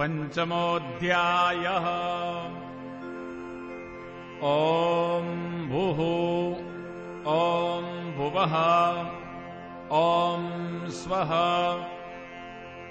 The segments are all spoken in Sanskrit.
पञ्चमोऽध्यायः। ॐ भुः ॐ भुवः ॐ स्वः।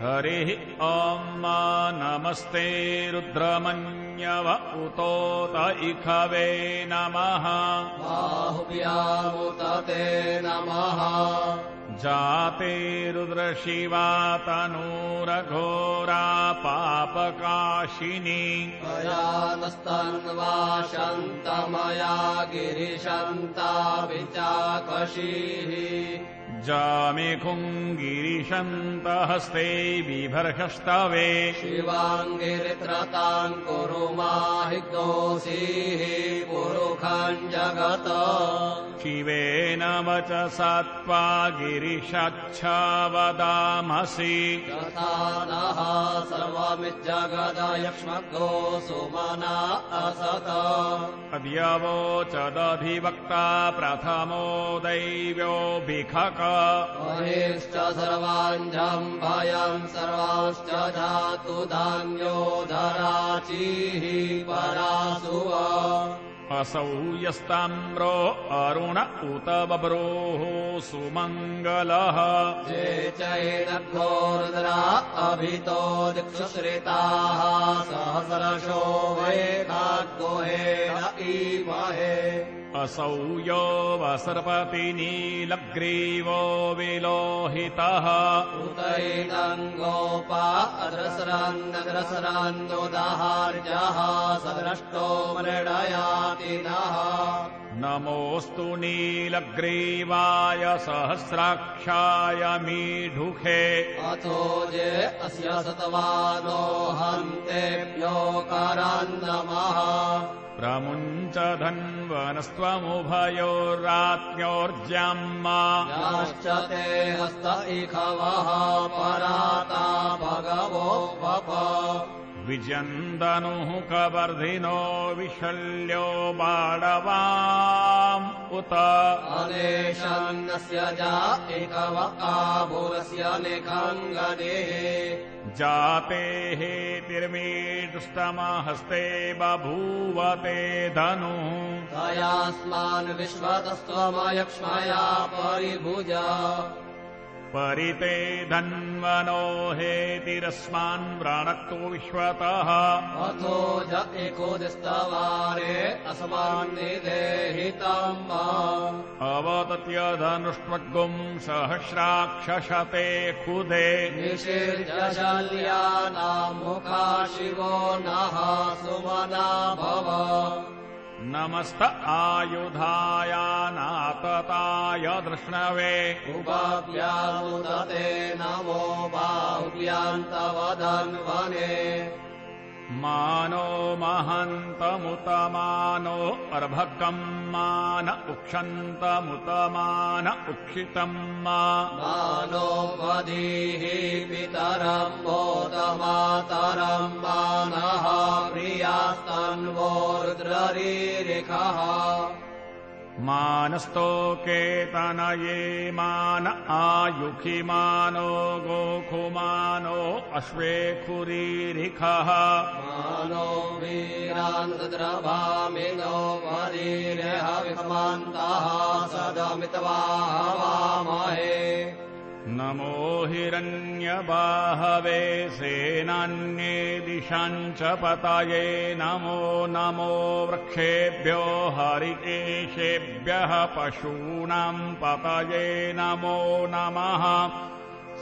हरिः ॐ मा नमस्ते रुद्रमन्यव उतोत इखवे नमः। बाहुव्यामुत ते नमः जाते रुद्रशिवा तनूरघोरा पापकाशिनी त्वया नस्तन्वाशन्तमया गिरिशन्ताभिचाकशीः जामिखुङ्गिरिशन्तहस्ते बिभर्षस्तवे शिवाङ्गिरित्रताम् कुरु माहि दोषीः पुरुखम् जगत शिवेन वचसा त्वा गिरिशच्छावदामसि। नः सर्वमिज्जगदयक्ष्मगो सुमना असत। अद्यवोचदधिवक्ता प्रथमो दैव्यो भिखक महेश्च सर्वाञ्जम् भयम् सर्वांश्च धातु धान्यो धराचीः परासुव असौ यस्ताम्रो अरुण उत बभ्रोः सुमङ्गलः। ये रुद्रा अभितो दिक्षुश्रिताः सहस्रशो वैकाग्गोहेण ईमहे असौ यो वसर्पतिनीलग्रीवो विलोहितः उतैनम् गोपा अद्रसरान्नद्रसरान्नुदाहार्यः सद्रष्टो मृडयाति नः नमोऽस्तु नीलग्रीवाय सहस्राक्षाय मीढुखे। अथो जे अस्य सतवानो हन्तेभ्यो करान् नमः प्रमुञ्च याश्च ते हस्त इखवः पराता भगवो वप। विजन्दनुः कवर्धिनो विशल्यो बाडवाम् उत। अनेशन्नस्य जा इकव आभुरस्य निखङ्गदेः जातेः तिर्मीदुष्टमहस्ते बभूवते धनुः। तयास्मान् विश्वतस्त्वमयक्ष्मया परिभुज परिते धन्वनो हेतिरस्मान् व्रणक्तो विश्वतः। अथो ज एकोदिस्तवारे अस्मान्निदेहितम् अवतत्य धनुष्वग्गुम् सहस्राक्षशते निषिर्य शल्यानाम् मुखा शिवो नः सुमना भव नमस्त आयुधायानातताय धृष्णवे उपाभ्यामुदते नमो बाहुव्यान्तवधन्वने मानो महन्तमुतमानो अर्भकम् मान उक्षन्तमुतमान उक्षितम् मानो वधीः पितरम् मोदमातरम् मानः प्रियास्तन्वो रुद्ररीरिखः मानस्तोकेतनये मान आयुखिमानो गोखुमानो अश्वेखुरीरिखः। मानो वीरान् रुद्रभामिनो वरीरेह विमन्तः सदमितवाहवामहे नमो हिरण्यबाहवे सेनान्ये दिशाम् च पतये नमो नमो वृक्षेभ्यो हरिकेशेभ्यः पशूनाम् पतये नमो नमः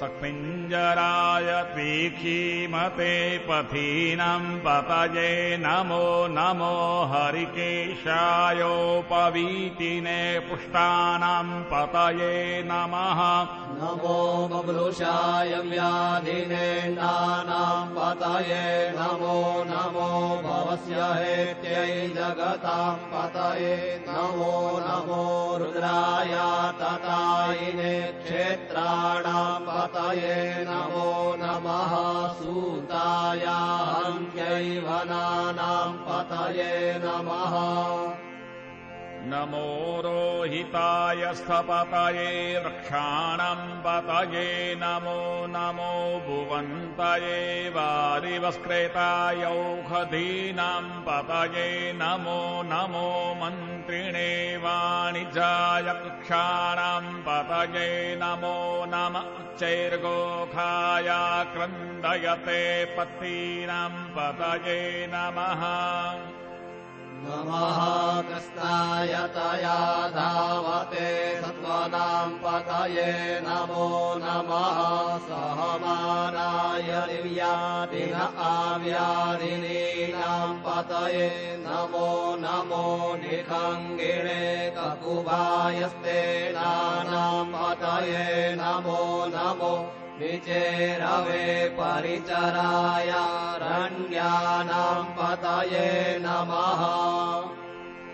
सक्पिञ्जराय तीखीमते पथीनाम् पतये नमो नमो हरिकेशायोपवीतिने पुष्टानाम् पतये नमः। नमो बबृषाय व्याधिने नानाम् पतये नमो नमो भवस्य हेत्यै जगताम् पतये नमो नमो रुद्राय ततायिने क्षेत्राणाम् पतये नमो नमः। सूताय अन्त्यैवनानाम् पतये नमः नमो रोहिताय स्थपतये वृक्षाणाम् पतये नमो नमो भुवन्तये वारिवस्क्रेतायौषधीनाम् पतये नमो नमो मन्त्रिणे वाणिजाय वृक्षाणाम् पतये नमो नम चैर्गोखाय क्रन्दयते पत्तीनाम् पतये नमः नमः कृष्णाय तया धावते सत्त्वनाम् पतये नमो नमः सहमानाय दिव्यादिन आव्यादिनीनाम् पतये नमो नमो निखङ्गिणे ककुभायस्ते नानाम् पतये नमो नमो पतये नमः।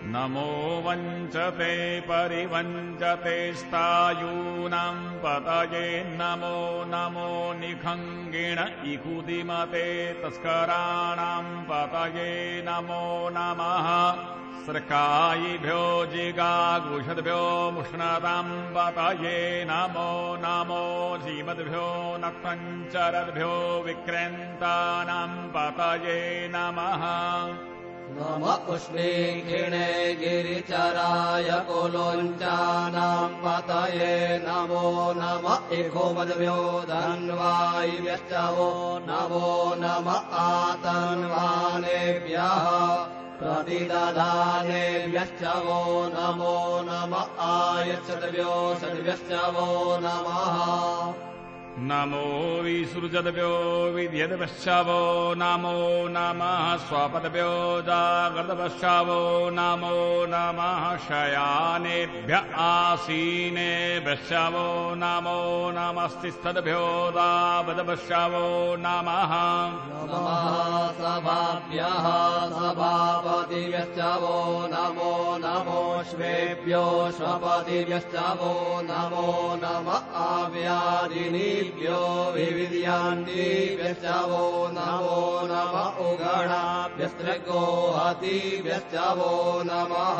नमो वञ्चते परिवञ्चते स्तायूनाम् पतये नमो नमो निखङ्गिण इहुदिमते तस्कराणाम् पतये नमो नमः सृकायिभ्यो जिगागुषद्भ्यो मुष्णताम् पतये नमो नमो जीमद्भ्यो नक्तञ्चरद्भ्यो विक्रेन्तानाम् पतये नमः नम उष्णीक्षिणे गिरिचराय कुलोञ्चानाम् पतये नमो नम इघोमद्भ्यो धन्वायिभ्यश्च वो नमो नम आतन्वानेभ्यः प्रतिदधानेभ्यश्च वो नमो नम आयच्छद्भ्यो सद्भ्यश्च वो नमः नमो विसृजद्भ्यो विद्यद्पश्चावो नमो नमः स्वपदभ्यो जागृतपश्चावो नमो नमः शयानेभ्य आसीनेभ्यश्चावो नमो नमस्तिस्तद्भ्यो दावदपश्चावो नमः नमः सभाभ्यः सभापतिभ्यश्च वो नमो नमोऽश्वेभ्यो स्वपतिभ्यश्च वो नमो नम विविध्यान्तिभ्यश्च वो नमो नम उगणाभ्यस्त्रगोहतिभ्यश्च वो नमः।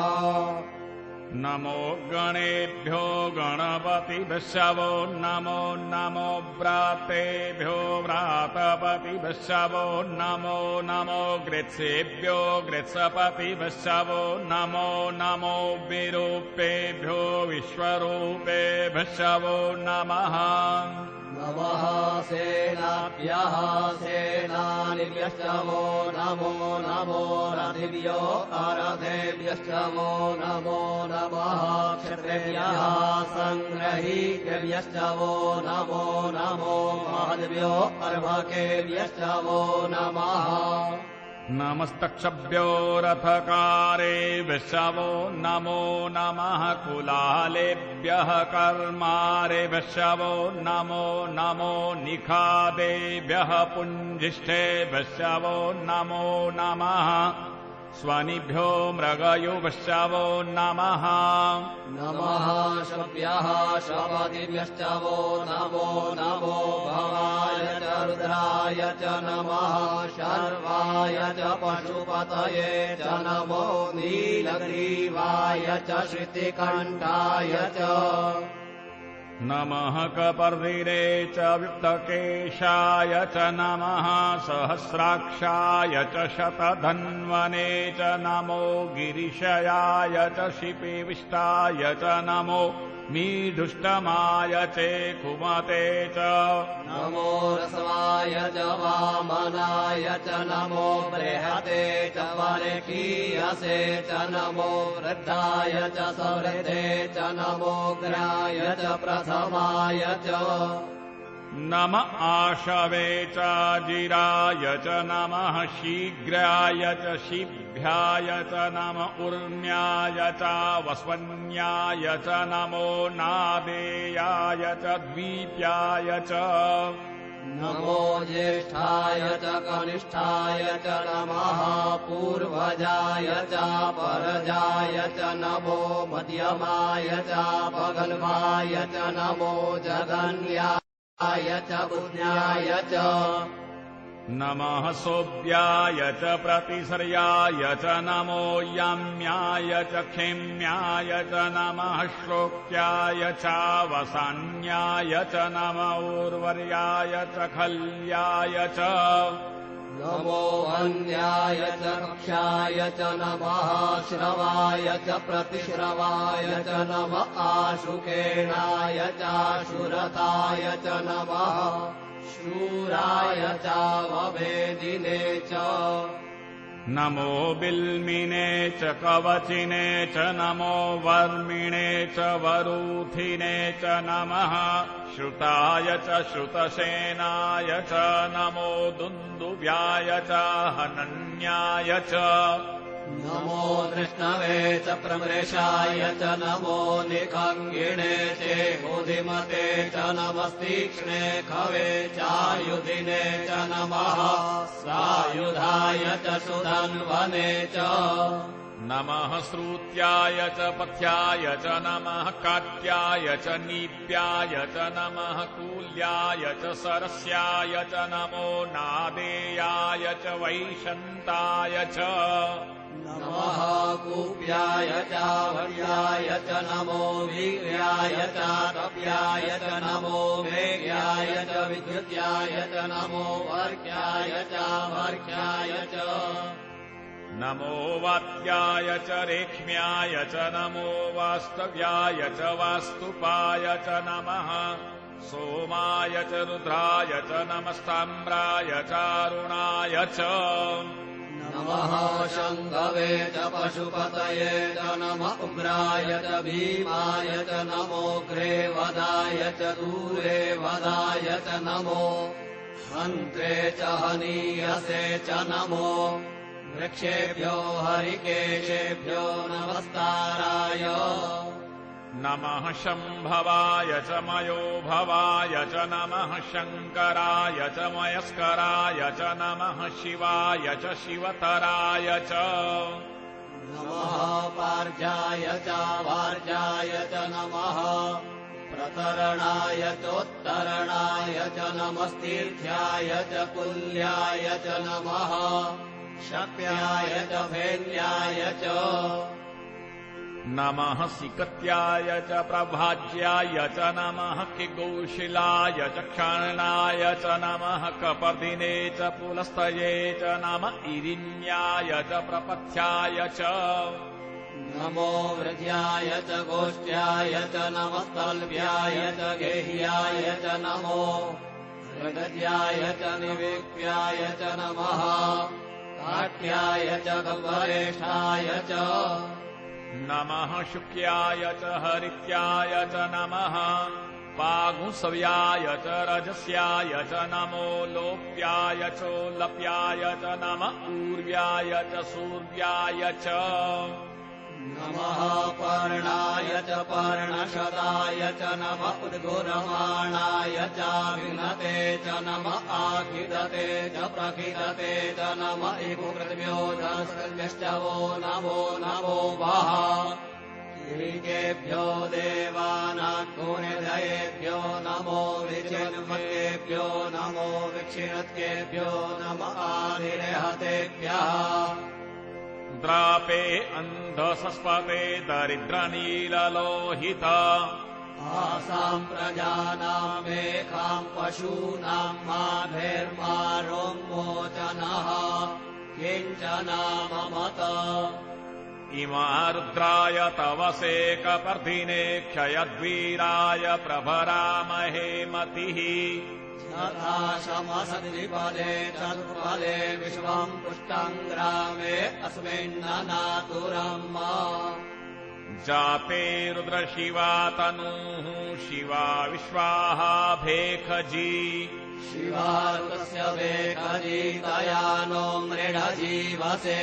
नमो गणेभ्यो गणपतिभ्यश्चवो नमो नमो व्रातेभ्यो व्रातपतिभ्यश्चवो नमो नमो गृत्सेभ्यो गृत्सपतिभ्यश्चवो नमो नमो विरूपेभ्यो विश्वरूपेभ्यश्चवो नमः नमः सेनाभ्यः सेनानिभ्यश्च वो नमो नमो रथिभ्यो अरथेभ्यश्च वो नमो नमः क्षत्रेभ्यः सङ्ग्रहीभ्यश्च वो नमो नमो महद्भ्यो अर्भकेभ्यश्च वो नमः नमस्तक्षभ्यो रथकारेभ्यश्चवो नमो नमः कुलालेभ्यः कर्मारेभ्यश्चवो नमो नमो निखादेभ्यः पुञ्जिष्ठेभ्यश्चवो नमो नमः स्वनिभ्यो मृगयुभ्यश्चवो नमः। नमः शभ्यः शपतिभ्यश्च वो नमो नमो भवाय च रुद्राय च नमः शर्वाय च पशुपतये च नमो नीलग्रीवाय च श्रुतिकण्ठाय च नमः कपर्दिरे च विप्तकेशाय च नमः सहस्राक्षाय च शतधन्वने च नमो गिरिशयाय च शिपिविष्टाय च नमो मीढुष्टमाय चेकुमते च नमो रसवाय च वामनाय च नमो बृहते च परकीयसे च नमो वृद्धाय च सवृद्धे च नमो ग्राय च प्रथमाय च नम आशवे च जिराय च नमः शीघ्राय च शिभ्याय च नम ऊर्ण्याय च वस्वन्याय च नमो नादेयाय च द्वीप्याय च नमो ज्येष्ठाय च कनिष्ठाय च नमः पूर्वजाय च परजाय च नमो मध्यमाय च पगल्भाय च नमो जगन्याय च पुण्याय च नमः सोऽव्याय च प्रतिसर्याय च नमो याम्याय च क्षेम्याय च नमः श्लोक्याय चावसान्याय च नम उर्वर्याय च खल्याय च नमो अन्याय च कक्षाय च नमः श्रवाय च प्रतिश्रवाय च नम आशुकेणाय चाशुरताय च नमः शूराय चावभेदिने च नमो बिल्मिने च कवचिने च नमो वर्मिणे च वरूथिने च नमः। श्रुताय च श्रुतसेनाय च नमो दुन्दुव्याय च हनन्याय च नमो दृष्णवे च प्रमृषाय च नमो निखङ्गिणे चेहुधिमते च नमस्तीक्ष्णे खवे चायुधिने च नमः सायुधाय च सुधन्वने च नमः श्रुत्याय च पथ्याय च नमः काट्याय च नीप्याय च नमः कूल्याय च सरस्याय च नमो नादेयाय च वैशन्ताय च नमः कूप्याय चावर्याय च नमो वीर्याय चातप्याय च नमो वेग्याय च विद्युत्याय च नमो वर्ग्याय चावर्ग्याय च नमो वात्याय च रेक्ष्म्याय च नमो वास्तव्याय च वास्तुपाय च नमः। सोमाय च रुद्राय च नमस्ताम्राय चारुणाय च। नमः शम्भवे च पशुपतये च नम उग्राय च भीमाय च नमोऽग्रे वदाय च दूरे वदाय च नमो। हन्त्रे च हनीयसे च नमो वृक्षेभ्यो हरिकेशेभ्यो नमस्ताराय। नमः शम्भवाय च मयो भवाय च नमः शङ्कराय च मयस्कराय च नमः शिवाय च शिवतराय च। नमः पार्जाय च वार्जाय च नमः। प्रतरणाय चोत्तरणाय च नमस्तीर्थ्याय च कुल्याय च नमः शप्याय च। भेन्याय च नमः सिकत्याय च प्रभाज्याय च नमः किगौशिलाय च क्षणाय च नमः कपर्दिने च पुलस्तये च नम इरिण्याय च प्रपथ्याय च। नमो वृद्ध्याय च गोष्ठ्याय च नमस्तल्भ्याय च गेह्याय च नमो। हृदयाय च निवेक्ष्याय च नमः काट्याय च गह्वरेष्ठाय च। नमः शुक्याय च हरित्याय च नमः। पागुसव्याय च रजस्याय च नमो लोप्याय चोल्लप्याय च नम ऊर्व्याय च सूर्याय च नमः पर्णाय च पर्णशदाय च नम उद्गुरमाणाय च विघ्नते च नम आखिदते च प्रखिदते च नम धनस्कृतिभ्यश्च वो नमो नमो वः। किरीकेभ्यो देवानाग्निदयेभ्यो नमो विचिन्मकेभ्यो नमो विक्षिणत्केभ्यो नम आदिरेहतेभ्यः द्रापे अन्धसस्पते दरिद्रनीललोहित। आसाम् प्रजानाम् मेघाम् पशूनाम् माधेर्मारोन्मोचनः। किञ्चनाममत इमा रुद्राय तव सेकपर्धिने क्षयद्वीराय प्रभरामहे मतिः यथा शमसद्विपदे चतुर्फले विश्वम् पुष्टम् ग्रामे अस्मिन्ननातुरम् जाते रुद्रशिवा तनूः शिवा विश्वाः भेखजी। शिवारुतस्य वेकजीतया नो मृढजीवसे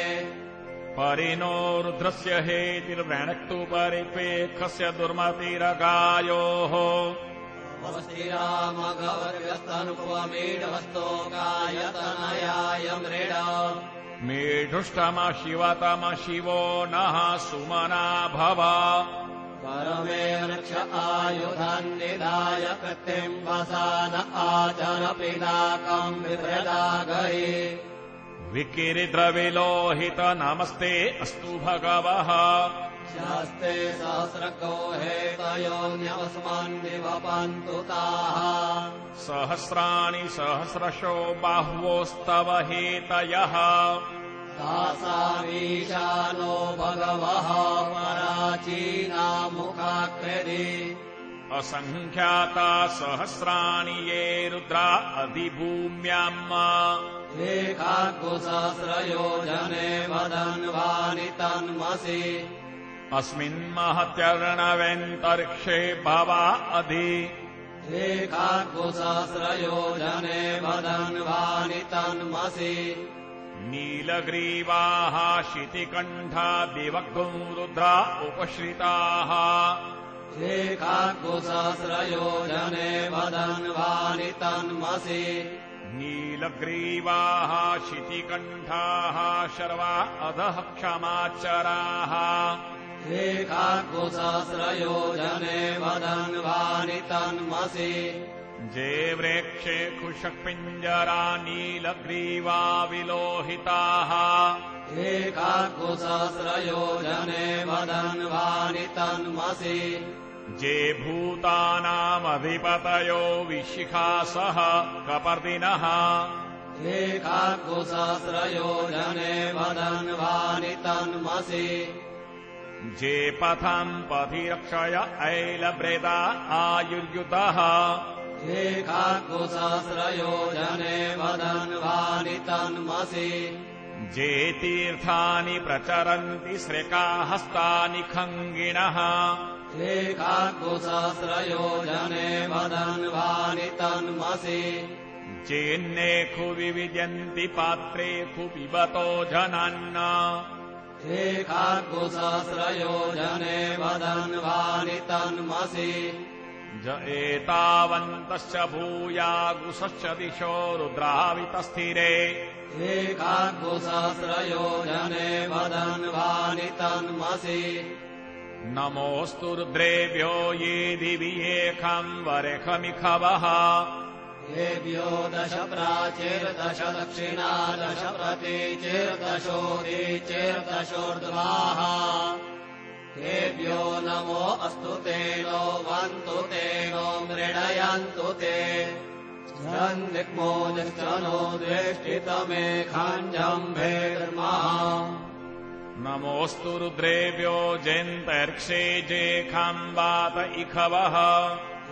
परिणो रुद्रस्य हेतिर्व्रणक्तु परिपेक्षस्य दुर्मतिरगायोः वस्तिरामगवर्गस्तनुपमीढवस्तोकायतनयाय मृड मेढुष्टम शिवतम शिवो नः सुमना भव। परमे वृक्ष कृत्रिम् वसान आचर पिनाकम् विभृदागहि विकिरिद्रविलोहित नमस्ते अस्तु भगवः शास्ते सहस्रको हेतयोऽन्यवस्मान्निवपन्तु ताः। सहस्राणि सहस्रशो बाह्वोस्तव हेतयः। तासामीशानो भगवः पराचीनामुखाकृति। असङ्ख्याता सहस्राणि ये रुद्रा अधिभूम्याम् एकाकुसहस्रयोजने वदन्वानि तन्मसि अस्मिन्महत्यर्णवेन्तरिक्षे भवा अधि। एकाकुसहस्रयोजने वदन्वानि तन्मसि नीलग्रीवाः शितिकण्ठा दिवग्धुं रुद्रा उपश्रिताः। एकाकुसहस्रयोजने वदन्वानि तन्मसि नीलग्रीवाः शितिकण्ठाः शर्वा अधः क्षमाचराः एकाकुसहस्रयोजने वदन्वानि तन्मसि। जे व्रेक्षे खुशपिञ्जरा नीलग्रीवा विलोहिताः। एकाकुसहस्रयोजने वदन्वानि तन्मसि। जे भूतानामधिपतयो विशिखासः कपर्दिनः। एकाकुसहस्रयोजने वदन्वानि तन्मसि जे पथम् पथिरक्षय ऐलभ्रेदा आयुर्युतः। एकाकुसहस्रयोजने वदन्वानि तन्मसि। जे तीर्थानि प्रचरन्ति श्रेकाहस्तानि खङ्गिणः एकाकुसहस्रयोजने वदन्वानि तन्मसि। चेन्नेखु विविद्यन्ति पात्रेखु पिबतो जनान्न एकाकुसहस्रयोजने वदन्वानि तन्मसि। ज एतावन्तश्च भूयागुसश्च दिशो रुद्रावितस्थिरे। एकाकुसहस्रयोजने वदन्वानि तन्मसि। नमोऽस्तु रुद्रेभ्यो ये दिवि एकाम्बरेखमिखवः येभ्यो दश प्राचीर्दश दक्षिणा दश प्रतीचिर्दशोदीचिर्दशोर्ध्वाः तेभ्यो नमो अस्तु तेनो वन्तु तेनो मृडयन्तु ते। जन्दिक्मो निश्चनो द्वेष्टितमे खाञ्जम्भेर्मः नमोऽस्तु रुद्रेभ्यो जयन्तर्क्षे जेखाम्बात इखवः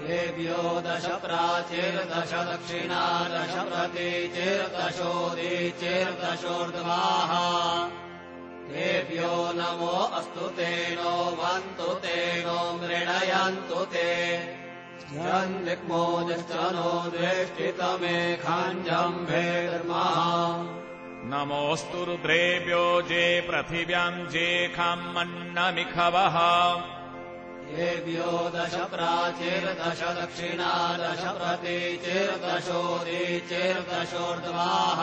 येभ्यो दश प्राचीर्दश दक्षिणा दश प्रतीचिर्दशोदीचिर्दशोर्ध्वाः तेभ्यो नमो अस्तु तेनो वन्तु तेनो मृडयन्तु ते। जन्दिक्मो निश्चनो द्वेष्टितमे खाञ्जम्भेर्मः नमोऽस्तु रुद्रेभ्यो जे पृथिव्याम् जेखामन्नमिखवः येभ्यो दश प्राचीर्दश दक्षिणा दश प्रतीचिर्दशोदीचिर्दशोर्ध्वाः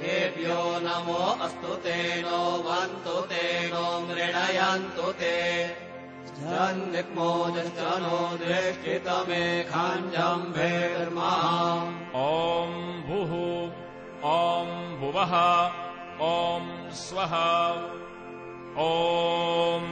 तेभ्यो नमो अस्तु तेनो वन्तु तेनो मृडयन्तु ते। जन्दिक्मो निश्चनो द्वेष्टितमे खाञ्जम्भेर्मः ॐ भुः ॐ भुवः ॐ स्वः ॐ